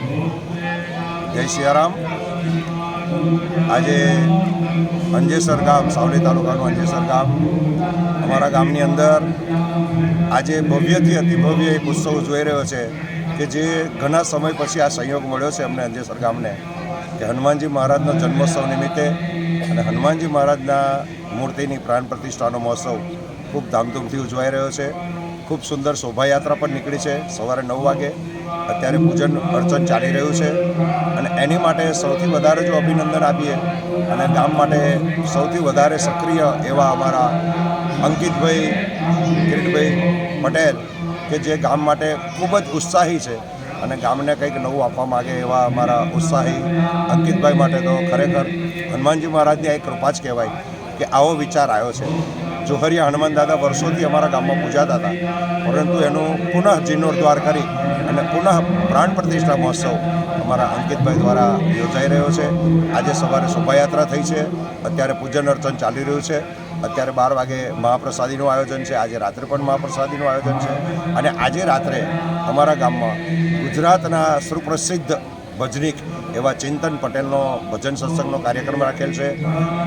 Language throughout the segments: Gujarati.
જય સિયારામ. આજે અંજેસર ગામ, સાવલી તાલુકાનું અંજેસર ગામ. અમારા ગામની અંદર આજે ભવ્યથી અતિભવ્ય એક ઉત્સવ જોઈ રહ્યો છે કે જે ઘણા સમય પછી આ સંયોગ મળ્યો છે અમને અંજેસર ગામને કે હનુમાનજી મહારાજનો જન્મોત્સવ નિમિત્તે અને હનુમાનજી મહારાજના મૂર્તિની પ્રાણ પ્રતિષ્ઠાનો મહોત્સવ ખૂબ ધામધૂમથી ઉજવાઈ રહ્યો છે. ખૂબ સુંદર શોભાયાત્રા પણ નીકળી છે. સવારે નવ વાગે અત્યારે પૂજન અર્ચન ચાલી રહ્યું છે અને એની માટે સૌથી વધારે જો અભિનંદન આપીએ અને ગામ માટે સૌથી વધારે સક્રિય એવા અમારા અંકિતભાઈ, કિરીટભાઈ પટેલ કે જે ગામ માટે ખૂબ જ ઉત્સાહી છે અને ગામને કંઈક નવું આપવા માગે એવા અમારા ઉત્સાહી અંકિતભાઈ માટે તો ખરેખર હનુમાનજી મહારાજની આ કૃપા જ કહેવાય. કે આવો વિચાર આવ્યો છે. જોહરિયા હનુમાન દાદા વર્ષોથી અમારા ગામમાં પૂજાતા હતા. પરંતુ એનું પુનઃ જીર્ણોદ્વાર કરી અને પુનઃ પ્રાણ પ્રતિષ્ઠા મહોત્સવ અમારા અંકિતભાઈ દ્વારા યોજાઈ રહ્યો છે. આજે સવારે શોભાયાત્રા થઈ છે. અત્યારે પૂજન અર્ચન ચાલી રહ્યું છે. અત્યારે બાર વાગે મહાપ્રસાદીનું આયોજન છે. આજે રાત્રે પણ મહાપ્રસાદીનું આયોજન છે. અને આજે રાત્રે અમારા ગામમાં ગુજરાતના સુપ્રસિદ્ધ ભજનીક એવા ચિંતન પટેલનો ભજન સત્સંગનો કાર્યક્રમ રાખેલ છે.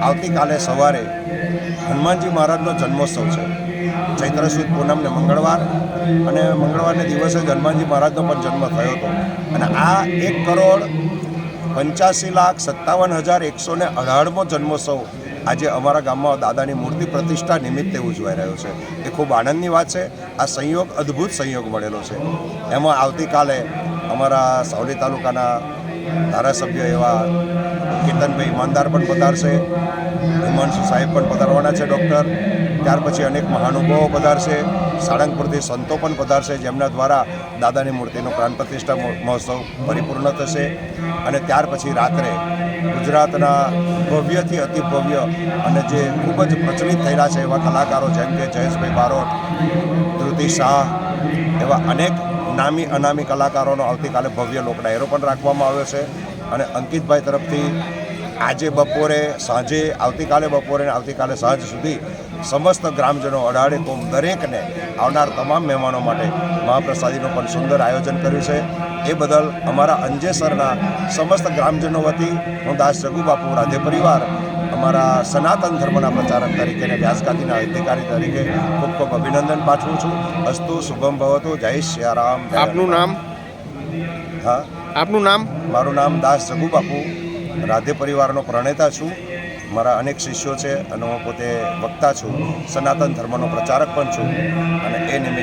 આવતીકાલે સવારે હનુમાનજી મહારાજનો જન્મોત્સવ છે. ચૈત્ર સુદ પૂનમને મંગળવાર અને મંગળવારને દિવસે જ હનુમાનજી મહારાજનો પણ જન્મ થયો હતો. અને આ એક કરોડ પંચ્યાસી લાખ સત્તાવન હજાર એકસો ને અઢારમો જન્મોત્સવ આજે અમારા ગામમાં દાદાની મૂર્તિ પ્રતિષ્ઠા નિમિત્તે ઉજવાઈ રહ્યો છે. એ ખૂબ આનંદની વાત છે. આ સંયોગ અદ્ભુત સંયોગ મળેલો છે. એમાં આવતીકાલે અમારા સાવલી તાલુકાના ધારાસભ્ય એવા કેતનભાઈ ઈમાનદાર પણ પધારશે, હિમાંશુ સાહેબ પણ પધારવાના છે, ડૉક્ટર. ત્યાર પછી અનેક મહાનુભાવો પધારશે, સાળંગપુરથી સંતો પણ પધારશે, જેમના દ્વારા દાદાની મૂર્તિનો પ્રાણ પ્રતિષ્ઠા મહોત્સવ પરિપૂર્ણ થશે. અને ત્યાર પછી રાત્રે ગુજરાતના ભવ્યથી અતિ ભવ્ય અને જે ખૂબ જ પ્રચલિત થયેલા છે એવા કલાકારો જેમ કે જયેશભાઈ બારોટ ધ્રુતિ શાહ, એવા અનેક નામી અનામી કલાકારોનો આવતીકાલે ભવ્ય લોક ડાયરો પણ રાખવામાં આવ્યો છે. અને અંકિતભાઈ તરફથી આજે બપોરે, સાંજે, આવતીકાલે બપોરે આવતીકાલે સાંજ સુધી સમસ્ત ગ્રામજનો અઢાડે કોમ દરેકને આવનાર તમામ મહેમાનો માટે મહાપ્રસાદીનું પણ સુંદર આયોજન કર્યું છે. એ બદલ અમારા અંજેસરના સમસ્ત ગ્રામજનો વતી હું દાસ જગુ બાપુ રાધે પરિવાર અમારા સનાતન ધર્મના પ્રચારક તરીકે અને વ્યાસગાદીના અધિકારી તરીકે ખૂબ ખૂબ અભિનંદન પાઠવું છું. અસ્તુ શુભમ ભવતુ. જય શ્યારામ. આપનું નામ? હા? આપનું નામ? મારું નામ દાસ જગુ બાપુ રાધે પરિવારનો પ્રણેતા છું. મારા અનેક શિષ્યો છે અને હું પોતે વક્તા છું. સનાતન ધર્મનો પ્રચારક પણ છું. અને એ નિમિત્તે